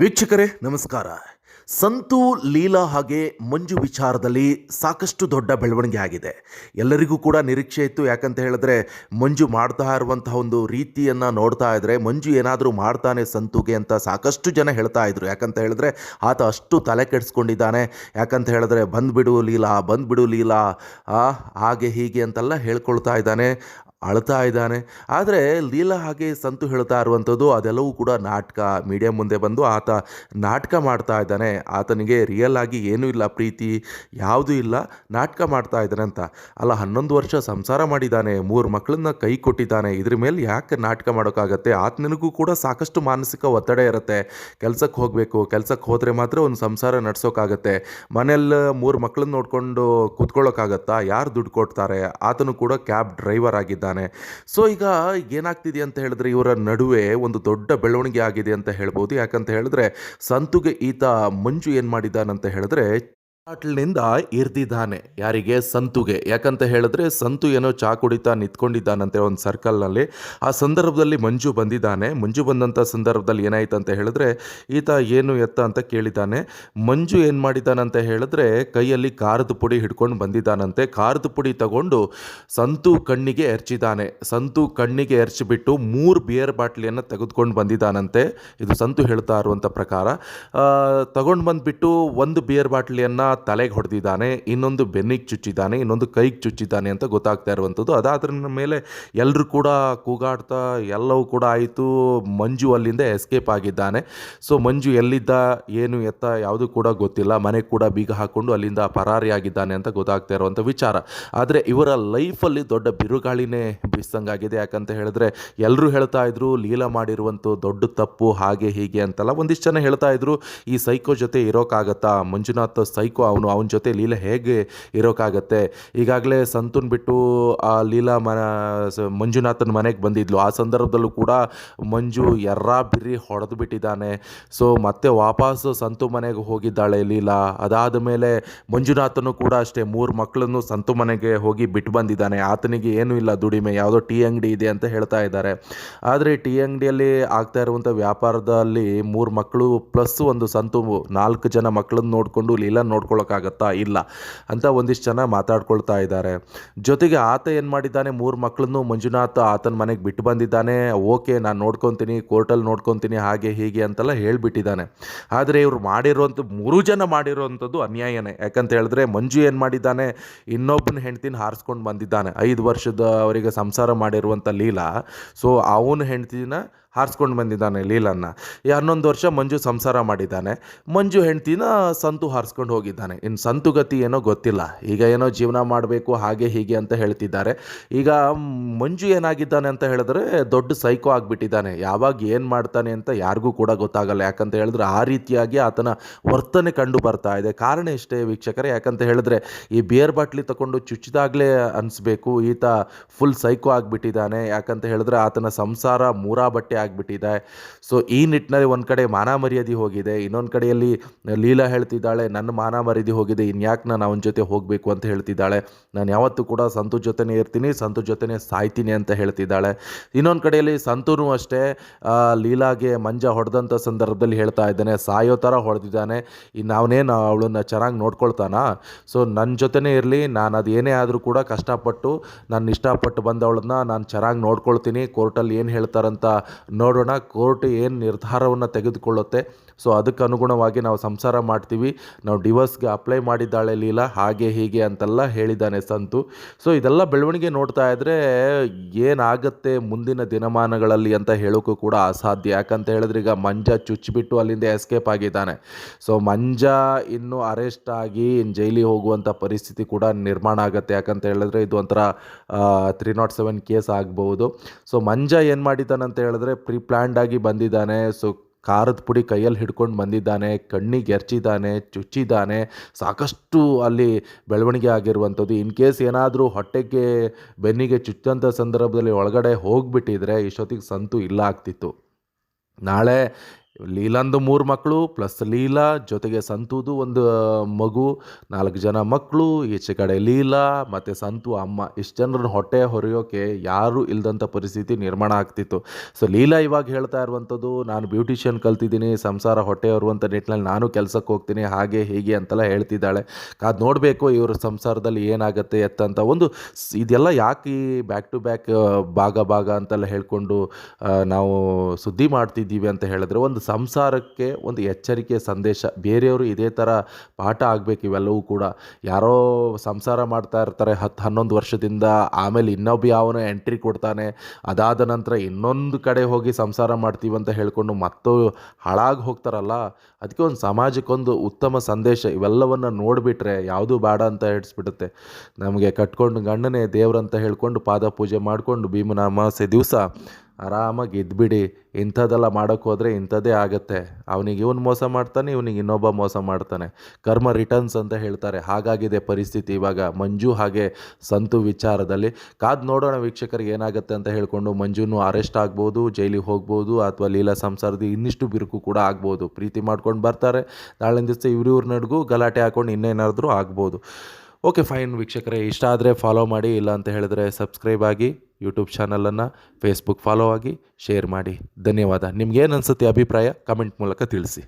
ವೀಕ್ಷಕರೇ, ನಮಸ್ಕಾರ. ಸಂತು ಲೀಲಾ ಹಾಗೆ ಮಂಜು ವಿಚಾರದಲ್ಲಿ ಸಾಕಷ್ಟು ದೊಡ್ಡ ಬೆಳವಣಿಗೆ ಆಗಿದೆ. ಎಲ್ಲರಿಗೂ ಕೂಡ ನಿರೀಕ್ಷೆ ಇತ್ತು. ಯಾಕಂತ ಹೇಳಿದ್ರೆ, ಮಂಜು ಮಾಡ್ತಾ ಇರುವಂತಹ ಒಂದು ರೀತಿಯನ್ನು ನೋಡ್ತಾ ಇದ್ರೆ, ಮಂಜು ಏನಾದರೂ ಮಾಡ್ತಾನೆ ಸಂತುಗೆ ಅಂತ ಸಾಕಷ್ಟು ಜನ ಹೇಳ್ತಾ ಇದ್ರು. ಯಾಕಂತ ಹೇಳಿದ್ರೆ, ಆತ ಅಷ್ಟು ತಲೆ ಕೆಡಿಸ್ಕೊಂಡಿದ್ದಾನೆ. ಯಾಕಂತ ಹೇಳಿದ್ರೆ, ಬಂದ್ಬಿಡು ಲೀಲಾ ಬಂದ್ಬಿಡು ಲೀಲಾ ಹಾಗೆ ಹೀಗೆ ಅಂತೆಲ್ಲ ಹೇಳ್ಕೊಳ್ತಾ ಇದ್ದಾನೆ. ಅಳ್ತಾ ಇದ್ದಾನೆ. ಆದರೆ ಲೀಲಾ ಹಾಗೆ ಸಂತು ಹೇಳ್ತಾ ಇರುವಂಥದ್ದು ಅದೆಲ್ಲವೂ ಕೂಡ ನಾಟಕ. ಮೀಡಿಯಾ ಮುಂದೆ ಬಂದು ಆತ ನಾಟಕ ಮಾಡ್ತಾ ಇದ್ದಾನೆ. ಆತನಿಗೆ ರಿಯಲ್ ಆಗಿ ಏನೂ ಇಲ್ಲ, ಪ್ರೀತಿ ಯಾವುದೂ ಇಲ್ಲ. ನಾಟಕ ಮಾಡ್ತಾ ಇದ್ದಾನೆ ಅಂತ. ಅಲ್ಲ, ಹನ್ನೊಂದು ವರ್ಷ ಸಂಸಾರ ಮಾಡಿದ್ದಾನೆ. ಮೂರು ಮಕ್ಕಳನ್ನ ಕೈ ಕೊಟ್ಟಿದ್ದಾನೆ. ಇದ್ರ ಮೇಲೆ ಯಾಕೆ ನಾಟಕ ಮಾಡೋಕ್ಕಾಗತ್ತೆ? ಆತನಿಗೂ ಕೂಡ ಸಾಕಷ್ಟು ಮಾನಸಿಕ ಒತ್ತಡ ಇರುತ್ತೆ. ಕೆಲಸಕ್ಕೆ ಹೋಗಬೇಕು. ಕೆಲಸಕ್ಕೆ ಹೋದರೆ ಮಾತ್ರ ಒಂದು ಸಂಸಾರ ನಡೆಸೋಕ್ಕಾಗತ್ತೆ. ಮನೆಯಲ್ಲಿ ಮೂರು ಮಕ್ಕಳನ್ನ ನೋಡಿಕೊಂಡು ಕೂತ್ಕೊಳ್ಳೋಕ್ಕಾಗತ್ತಾ? ಯಾರು ದುಡ್ಡು ಕೊಡ್ತಾರೆ? ಆತನು ಕೂಡ ಕ್ಯಾಬ್ ಡ್ರೈವರ್ ಆಗಿದ್ದಾನೆ. ಸೊ ಈಗ ಏನಾಗ್ತಿದೆ ಅಂತ ಹೇಳಿದ್ರೆ ಇವರ ನಡುವೆ ಒಂದು ದೊಡ್ಡ ಬೆಳವಣಿಗೆ ಆಗಿದೆ ಅಂತ ಹೇಳ್ಬೋದು. ಯಾಕಂತ ಹೇಳಿದ್ರೆ, ಸಂತುಗೆ ಈತ ಮಂಜು ಏನು ಮಾಡಿದ್ದಾನಂತ ಹೇಳಿದ್ರೆ ಬಾಟ್ಲಿನಿಂದ ಇರ್ದಿದ್ದಾನೆ, ಯಾರಿಗೆ? ಸಂತುಗೆ. ಯಾಕಂತ ಹೇಳಿದ್ರೆ ಸಂತು ಏನೋ ಚಾ ಕುಡಿತಾ ನಿಂತ್ಕೊಂಡಿದ್ದಾನಂತೆ ಒಂದು ಸರ್ಕಲ್ನಲ್ಲಿ. ಆ ಸಂದರ್ಭದಲ್ಲಿ ಮಂಜು ಬಂದಿದ್ದಾನೆ. ಮಂಜು ಬಂದಂಥ ಸಂದರ್ಭದಲ್ಲಿ ಏನಾಯ್ತು ಅಂತ ಹೇಳಿದ್ರೆ, ಈತ ಏನು ಎತ್ತ ಅಂತ ಕೇಳಿದ್ದಾನೆ. ಮಂಜು ಏನು ಮಾಡಿದ್ದಾನಂತ ಹೇಳಿದ್ರೆ, ಕೈಯಲ್ಲಿ ಖಾರದ ಪುಡಿ ಹಿಡ್ಕೊಂಡು ಬಂದಿದ್ದಾನಂತೆ. ಖಾರದ ಪುಡಿ ತಗೊಂಡು ಸಂತು ಕಣ್ಣಿಗೆ ಎರ್ಚಿದ್ದಾನೆ. ಸಂತು ಕಣ್ಣಿಗೆ ಎರ್ಚಿಬಿಟ್ಟು ಮೂರು ಬಿಯರ್ ಬಾಟ್ಲಿಯನ್ನು ತೆಗೆದುಕೊಂಡು ಬಂದಿದ್ದಾನಂತೆ. ಇದು ಸಂತು ಹೇಳ್ತಾ ಇರುವಂಥ ಪ್ರಕಾರ. ತಗೊಂಡು ಬಂದುಬಿಟ್ಟು ಒಂದು ಬಿಯರ್ ಬಾಟ್ಲಿಯನ್ನು ತಲೆಗೆ ಹೊಡೆದಿದ್ದಾನೆ, ಇನ್ನೊಂದು ಬೆನ್ನಿಗೆ ಚುಚ್ಚಿದ್ದಾನೆ, ಇನ್ನೊಂದು ಕೈಗೆ ಚುಚ್ಚಿದ್ದಾನೆ ಅಂತ ಗೊತ್ತಾಗ್ತಾ ಇರುವಂಥದ್ದು. ಅದಾದ್ರ ಮೇಲೆ ಎಲ್ಲರೂ ಕೂಡ ಕೂಗಾಡ್ತಾ, ಎಲ್ಲವೂ ಕೂಡ ಆಯಿತು. ಮಂಜು ಅಲ್ಲಿಂದ ಎಸ್ಕೇಪ್ ಆಗಿದ್ದಾನೆ. ಸೊ, ಮಂಜು ಎಲ್ಲಿದ್ದ, ಏನು ಎತ್ತ, ಯಾವುದು ಕೂಡ ಗೊತ್ತಿಲ್ಲ. ಮನೆಗೆ ಕೂಡ ಬೀಗ ಹಾಕ್ಕೊಂಡು ಅಲ್ಲಿಂದ ಪರಾರಿಯಾಗಿದ್ದಾನೆ ಅಂತ ಗೊತ್ತಾಗ್ತಾ ಇರುವಂಥ ವಿಚಾರ. ಆದರೆ ಇವರ ಲೈಫಲ್ಲಿ ದೊಡ್ಡ ಬಿರುಗಾಳಿನೇ ಬೀಸಂಗಾಗಿದೆ ಯಾಕಂತ ಹೇಳಿದ್ರೆ ಎಲ್ಲರೂ ಹೇಳ್ತಾ ಇದ್ರು, ಲೀಲಾ ಮಾಡಿರುವಂಥ ದೊಡ್ಡ ತಪ್ಪು, ಹಾಗೆ ಹೀಗೆ ಅಂತೆಲ್ಲ. ಒಂದಿಷ್ಟು ಜನ ಹೇಳ್ತಾ ಇದ್ರು, ಈ ಸೈಕೋ ಜೊತೆ ಇರೋಕ್ಕಾಗತ್ತಾ? ಮಂಜುನಾಥ್ ಸೈಕೋ ಅವನು ಅವನ ಜೊತೆ ಲೀಲಾ ಹೇಗೆ ಇರೋಕ್ಕಾಗತ್ತೆ ಈಗಾಗಲೇ ಸಂತೂನ್ ಬಿಟ್ಟು ಆ ಲೀಲಾ ಮನ ಮಂಜುನಾಥನ ಮನೆಗೆ ಬಂದಿದ್ಲು. ಆ ಸಂದರ್ಭದಲ್ಲೂ ಕೂಡ ಮಂಜು ಎರ್ರಾ ಬಿರಿ ಹೊಡೆದು ಬಿಟ್ಟಿದ್ದಾನೆ. ಸೊ, ಮತ್ತೆ ವಾಪಸ್ ಸಂತು ಮನೆಗೆ ಹೋಗಿದ್ದಾಳೆ ಲೀಲಾ. ಅದಾದ ಮೇಲೆ ಮಂಜುನಾಥನು ಕೂಡ ಅಷ್ಟೇ ಮೂರು ಮಕ್ಕಳನ್ನು ಸಂತು ಮನೆಗೆ ಹೋಗಿ ಬಿಟ್ಟು ಬಂದಿದ್ದಾನೆ. ಆತನಿಗೆ ಏನೂ ಇಲ್ಲ, ದುಡಿಮೆ, ಯಾವುದೋ ಟೀ ಅಂಗಡಿ ಇದೆ ಅಂತ ಹೇಳ್ತಾ ಇದ್ದಾರೆ. ಆದರೆ ಟೀ ಅಂಗಡಿಯಲ್ಲಿ ಆಗ್ತಾ ಇರುವಂಥ ವ್ಯಾಪಾರದಲ್ಲಿ ಮೂರು ಮಕ್ಕಳು ಪ್ಲಸ್ ಒಂದು ಸಂತು ನಾಲ್ಕು ಜನ ಮಕ್ಕಳನ್ನು ನೋಡಿಕೊಂಡು ಲೀಲಾ ನೋಡ್ಕೊಳ್ಳೋಕ್ಕಾಗತ್ತಾ ಇಲ್ಲ ಅಂತ ಒಂದಿಷ್ಟು ಜನ ಮಾತಾಡ್ಕೊಳ್ತಾ ಇದ್ದಾರೆ. ಜೊತೆಗೆ ಆತ ಏನು ಮಾಡಿದ್ದಾನೆ? ಮೂರು ಮಕ್ಕಳನ್ನು ಮಂಜುನಾಥ್ ಆತನ ಮನೆಗೆ ಬಿಟ್ಟು ಬಂದಿದ್ದಾನೆ. ಓಕೆ, ನಾನು ನೋಡ್ಕೊತೀನಿ, ಕೋರ್ಟಲ್ಲಿ ನೋಡ್ಕೊತೀನಿ, ಹಾಗೆ ಹೀಗೆ ಅಂತೆಲ್ಲ ಹೇಳಿಬಿಟ್ಟಿದ್ದಾನೆ. ಆದರೆ ಇವರು ಮಾಡಿರೋಂಥ, ಮೂರು ಜನ ಮಾಡಿರೋವಂಥದ್ದು ಅನ್ಯಾಯನೇ. ಯಾಕಂತ ಹೇಳಿದ್ರೆ ಮಂಜು ಏನು ಮಾಡಿದ್ದಾನೆ? ಇನ್ನೊಬ್ಬನ ಹೆಂಡ್ತಿನ ಹಾರಿಸ್ಕೊಂಡು ಬಂದಿದ್ದಾನೆ. ಐದು ವರ್ಷದ ಅವರಿಗೆ ಸಂಸಾರ ಮಾಡಿರುವಂಥ ಲೀಲಾ. ಸೊ ಅವನ ಹೆಂಡ್ತಿನ ಹಾರಿಸ್ಕೊಂಡು ಬಂದಿದ್ದಾನೆ ಲೀಲನ್ನ. ಈ ಹನ್ನೊಂದು ವರ್ಷ ಮಂಜು ಸಂಸಾರ ಮಾಡಿದ್ದಾನೆ. ಮಂಜು ಹೆಂಡ್ತಿನ ಸಂತು ಹಾರಿಸ್ಕೊಂಡು ಹೋಗಿದ್ದಾನೆ. ಇನ್ನು ಸಂತುಗತಿ ಏನೋ ಗೊತ್ತಿಲ್ಲ. ಈಗ ಏನೋ ಜೀವನ ಮಾಡಬೇಕು, ಹಾಗೆ ಹೀಗೆ ಅಂತ ಹೇಳ್ತಿದ್ದಾರೆ. ಈಗ ಮಂಜು ಏನಾಗಿದ್ದಾನೆ ಅಂತ ಹೇಳಿದ್ರೆ ದೊಡ್ಡ ಸೈಕೋ ಆಗಿಬಿಟ್ಟಿದ್ದಾನೆ. ಯಾವಾಗ ಏನು ಮಾಡ್ತಾನೆ ಅಂತ ಯಾರಿಗೂ ಕೂಡ ಗೊತ್ತಾಗಲ್ಲ. ಯಾಕಂತ ಹೇಳಿದ್ರೆ ಆ ರೀತಿಯಾಗಿ ಆತನ ವರ್ತನೆ ಕಂಡು ಬರ್ತಾ ಇದೆ. ಕಾರಣ ಇಷ್ಟೇ ವೀಕ್ಷಕರೇ, ಯಾಕಂತ ಹೇಳಿದ್ರೆ ಈ ಬಿಯರ್ ಬಾಟ್ಲಿ ತಗೊಂಡು ಚುಚ್ಚಿದಾಗಲೇ ಅನಿಸ್ಬೇಕು. ಈತ ಫುಲ್ ಸೈಕೋ ಆಗಿಬಿಟ್ಟಿದ್ದಾನೆ. ಯಾಕಂತ ಹೇಳಿದ್ರೆ ಆತನ ಸಂಸಾರ ಮೂರಾ ಬಟ್ಟೆ ಆಗಿಬಿಟ್ಟಿದೆ. ಸೊ ಈ ನಿಟ್ಟಿನಲ್ಲಿ ಒಂದು ಕಡೆ ಮಾನ ಮರ್ಯಾದೆ ಹೋಗಿದೆ, ಇನ್ನೊಂದು ಕಡೆಯಲ್ಲಿ ಲೀಲಾ ಹೇಳ್ತಿದ್ದಾಳೆ, ನನ್ನ ಮಾನ ಮರ್ಯಾದೆ ಹೋಗಿದೆ, ಇನ್ಯಾಕೆ ನಾನು ಅವನ ಜೊತೆ ಹೋಗಬೇಕು ಅಂತ ಹೇಳ್ತಿದ್ದಾಳೆ. ನಾನು ಯಾವತ್ತೂ ಕೂಡ ಸಂತು ಜೊತೆನೇ ಇರ್ತೀನಿ, ಸಂತು ಜೊತೆನೇ ಸಾಯ್ತೀನಿ ಅಂತ ಹೇಳ್ತಿದ್ದಾಳೆ. ಇನ್ನೊಂದು ಕಡೆಯಲ್ಲಿ ಸಂತೂನು ಅಷ್ಟೇ ಲೀಲಾಗೆ ಮಂಜ ಹೊಡೆದಂಥ ಸಂದರ್ಭದಲ್ಲಿ ಹೇಳ್ತಾ ಇದ್ದಾನೆ, ಸಾಯೋ ಥರ ಹೊಡೆದಿದ್ದಾನೆ ಇನ್ನು ಅವನೇನು ಅವಳನ್ನ ಚೆನ್ನಾಗಿ ನೋಡ್ಕೊಳ್ತಾನ? ಸೊ ನನ್ನ ಜೊತೆನೇ ಇರಲಿ, ನಾನು ಅದು ಏನೇ ಆದರೂ ಕೂಡ ಕಷ್ಟಪಟ್ಟು, ನಾನು ಇಷ್ಟಪಟ್ಟು ಬಂದವಳನ್ನ ನಾನು ಚೆನ್ನಾಗಿ ನೋಡ್ಕೊಳ್ತೀನಿ, ಕೋರ್ಟಲ್ಲಿ ಏನು ಹೇಳ್ತಾರಂತ ನೋಡೋಣ ಕೋರ್ಟ್ ಏನು ನಿರ್ಧಾರವನ್ನು ತೆಗೆದುಕೊಳ್ಳುತ್ತೆ. ಸೊ ಅದಕ್ಕೆ ಅನುಗುಣವಾಗಿ ನಾವು ಸಂಸಾರ ಮಾಡ್ತೀವಿ. ನಾವು ಡಿವೋರ್ಸ್ಗೆ ಅಪ್ಲೈ ಮಾಡಿದ್ದಾಳೆ ಲೀಲಾ, ಹಾಗೆ ಹೀಗೆ ಅಂತೆಲ್ಲ ಹೇಳಿದ್ದಾನೆ ಸಂತು. ಸೊ ಇದೆಲ್ಲ ಬೆಳವಣಿಗೆ ನೋಡ್ತಾ ಇದ್ದರೆ ಏನಾಗುತ್ತೆ ಮುಂದಿನ ದಿನಮಾನಗಳಲ್ಲಿ ಅಂತ ಹೇಳೋಕ್ಕೂ ಕೂಡ ಅಸಾಧ್ಯ. ಯಾಕಂತ ಹೇಳಿದ್ರೆ ಈಗ ಮಂಜ ಚುಚ್ಚಿಬಿಟ್ಟು ಅಲ್ಲಿಂದ ಎಸ್ಕೇಪ್ ಆಗಿದ್ದಾನೆ. ಸೊ ಮಂಜ ಇನ್ನು ಅರೆಸ್ಟ್ ಆಗಿ ಇನ್ನು ಜೈಲಿಗೆ ಹೋಗುವಂಥ ಪರಿಸ್ಥಿತಿ ಕೂಡ ನಿರ್ಮಾಣ ಆಗುತ್ತೆ. ಯಾಕಂತ ಹೇಳಿದ್ರೆ ಇದು ಒಂಥರ ತ್ರೀ ನಾಟ್ ಸೆವೆನ್ ಕೇಸ್ ಆಗ್ಬೋದು ಸೊ ಮಂಜ ಏನು ಮಾಡಿದ್ದಾನಂತ ಹೇಳಿದ್ರೆ ಪ್ರೀ ಪ್ಲ್ಯಾಂಡ್ ಆಗಿ ಬಂದಿದ್ದಾನೆ. ಸೊ ಖಾರದ ಪುಡಿ ಕೈಯಲ್ಲಿ ಹಿಡ್ಕೊಂಡು ಬಂದಿದ್ದಾನೆ. ಕಣ್ಣಿಗೆ ಎರ್ಚಿದ್ದಾನೆ, ಚುಚ್ಚಿದ್ದಾನೆ. ಸಾಕಷ್ಟು ಅಲ್ಲಿ ಬೆಳವಣಿಗೆ ಆಗಿರುವಂಥದ್ದು. ಇನ್ ಕೇಸ್ ಏನಾದರೂ ಹೊಟ್ಟೆಗೆ, ಬೆನ್ನಿಗೆ ಚುಚ್ಚಂಥ ಸಂದರ್ಭದಲ್ಲಿ ಒಳಗಡೆ ಹೋಗಿಬಿಟ್ಟಿದ್ರೆ, ಇಷ್ಟೊತ್ತಿಗೆ ಸಂತು ಇಲ್ಲ ಆಗ್ತಿತ್ತು. ನಾಳೆ ಲೀಲಾಂದು ಮೂರು ಮಕ್ಕಳು, ಪ್ಲಸ್ ಲೀಲಾ, ಜೊತೆಗೆ ಸಂತುದು ಒಂದು ಮಗು, ನಾಲ್ಕು ಜನ ಮಕ್ಕಳು, ಈಚೆ ಕಡೆ ಲೀಲಾ, ಮತ್ತು ಸಂತು ಅಮ್ಮ. ಇಷ್ಟು ಜನರನ್ನ ಹೊಟ್ಟೆ ಹೊರೆಯೋಕೆ ಯಾರೂ ಇಲ್ಲದಂಥ ಪರಿಸ್ಥಿತಿ ನಿರ್ಮಾಣ ಆಗ್ತಿತ್ತು. ಸೊ ಲೀಲಾ ಇವಾಗ ಹೇಳ್ತಾ ಇರುವಂಥದ್ದು, ನಾನು ಬ್ಯೂಟಿಷಿಯನ್ ಕಲ್ತಿದ್ದೀನಿ, ಸಂಸಾರ ಹೊಟ್ಟೆ ಹೊರುವಂಥ ನಿಟ್ಟಿನಲ್ಲಿ ನಾನು ಕೆಲಸಕ್ಕೆ ಹೋಗ್ತೀನಿ, ಹಾಗೆ, ಹೀಗೆ ಅಂತೆಲ್ಲ ಹೇಳ್ತಿದ್ದಾಳೆ. ಕಾದು ನೋಡಬೇಕು ಇವರ ಸಂಸಾರದಲ್ಲಿ ಏನಾಗುತ್ತೆ ಎತ್ತಂತ ಒಂದು ಇದೆಲ್ಲ ಯಾಕೆ ಈ ಬ್ಯಾಕ್ ಟು ಬ್ಯಾಕ್ ಭಾಗ ಭಾಗ ಅಂತೆಲ್ಲ ಹೇಳ್ಕೊಂಡು ನಾವು ಸುದ್ದಿ ಮಾಡ್ತಿದ್ದೀವಿ ಅಂತ ಹೇಳಿದ್ರೆ, ಒಂದು ಸಂಸಾರಕ್ಕೆ ಒಂದು ಎಚ್ಚರಿಕೆಯ ಸಂದೇಶ. ಬೇರೆಯವರು ಇದೇ ಥರ ಪಾಠ ಆಗಬೇಕು ಇವೆಲ್ಲವೂ ಕೂಡ. ಯಾರೋ ಸಂಸಾರ ಮಾಡ್ತಾ ಇರ್ತಾರೆ ಹತ್ತು ಹನ್ನೊಂದು ವರ್ಷದಿಂದ, ಆಮೇಲೆ ಇನ್ನೊಬ್ಬ ಯಾವನೋ ಎಂಟ್ರಿ ಕೊಡ್ತಾನೆ. ಅದಾದ ನಂತರ ಇನ್ನೊಂದು ಕಡೆ ಹೋಗಿ ಸಂಸಾರ ಮಾಡ್ತೀವಿ ಅಂತ ಹೇಳಿಕೊಂಡು ಮತ್ತೂ ಹಾಳಾಗಿ ಹೋಗ್ತಾರಲ್ಲ. ಅದಕ್ಕೆ ಒಂದು ಸಮಾಜಕ್ಕೊಂದು ಉತ್ತಮ ಸಂದೇಶ. ಇವೆಲ್ಲವನ್ನು ನೋಡಿಬಿಟ್ರೆ ಯಾವುದೂ ಬೇಡ ಅಂತ ಹಿಡಿಸ್ಬಿಡುತ್ತೆ. ನಮಗೆ ಕಟ್ಕೊಂಡು ಗಂಡನೇ ದೇವ್ರಂತ ಹೇಳ್ಕೊಂಡು ಪಾದ ಪೂಜೆ ಮಾಡಿಕೊಂಡು ಭೀಮನ ಅಮಾವಾಸ್ಯೆ ದಿವಸ ಆರಾಮಾಗಿ ಇದ್ಬಿಡಿ. ಇಂಥದ್ದೆಲ್ಲ ಮಾಡೋಕ್ಕೆ ಹೋದರೆ ಇಂಥದ್ದೇ ಆಗುತ್ತೆ. ಅವನಿಗೆ ಇವನು ಮೋಸ ಮಾಡ್ತಾನೆ, ಇವನಿಗೆ ಇನ್ನೊಬ್ಬ ಮೋಸ ಮಾಡ್ತಾನೆ. ಕರ್ಮ ರಿಟರ್ನ್ಸ್ ಅಂತ ಹೇಳ್ತಾರೆ. ಹಾಗಾಗಿದೆ ಪರಿಸ್ಥಿತಿ ಇವಾಗ. ಮಂಜು ಹಾಗೆ ಸಂತು ವಿಚಾರದಲ್ಲಿ ಕಾದು ನೋಡೋಣ ವೀಕ್ಷಕರಿಗೆ ಏನಾಗುತ್ತೆ ಅಂತ ಹೇಳಿಕೊಂಡು ಮಂಜುನು ಅರೆಸ್ಟ್ ಆಗ್ಬೋದು, ಜೈಲಿಗೆ ಹೋಗ್ಬೋದು, ಅಥವಾ ಲೀಲಾ ಸಂಸಾರದ ಇನ್ನಿಷ್ಟು ಬಿರುಕು ಕೂಡ ಆಗ್ಬೋದು. ಪ್ರೀತಿ ಮಾಡ್ಕೊಂಡು ಬರ್ತಾರೆ. ನಾಳಿನ ದಿವಸ ಇವ್ರಿವ್ರ ನಡುಗೂ ಗಲಾಟೆ ಹಾಕೊಂಡು ಇನ್ನೇನಾದರೂ ಆಗ್ಬೋದು. ಓಕೆ, ಫೈನ್ ವೀಕ್ಷಕರೇ, ಇಷ್ಟ ಆದರೆ ಫಾಲೋ ಮಾಡಿ ಇಲ್ಲ ಅಂತ ಹೇಳಿದ್ರೆ ಸಬ್ಸ್ಕ್ರೈಬ್ ಆಗಿ ಯೂಟ್ಯೂಬ್ ಚಾನಲನ್ನು ಫೇಸ್ಬುಕ್ ಫಾಲೋ ಆಗಿ ಶೇರ್ ಮಾಡಿ. ಧನ್ಯವಾದ. ನಿಮ್ಗೇನು ಅನಿಸುತ್ತೆ ಅಭಿಪ್ರಾಯ ಕಮೆಂಟ್ ಮೂಲಕ ತಿಳಿಸಿ.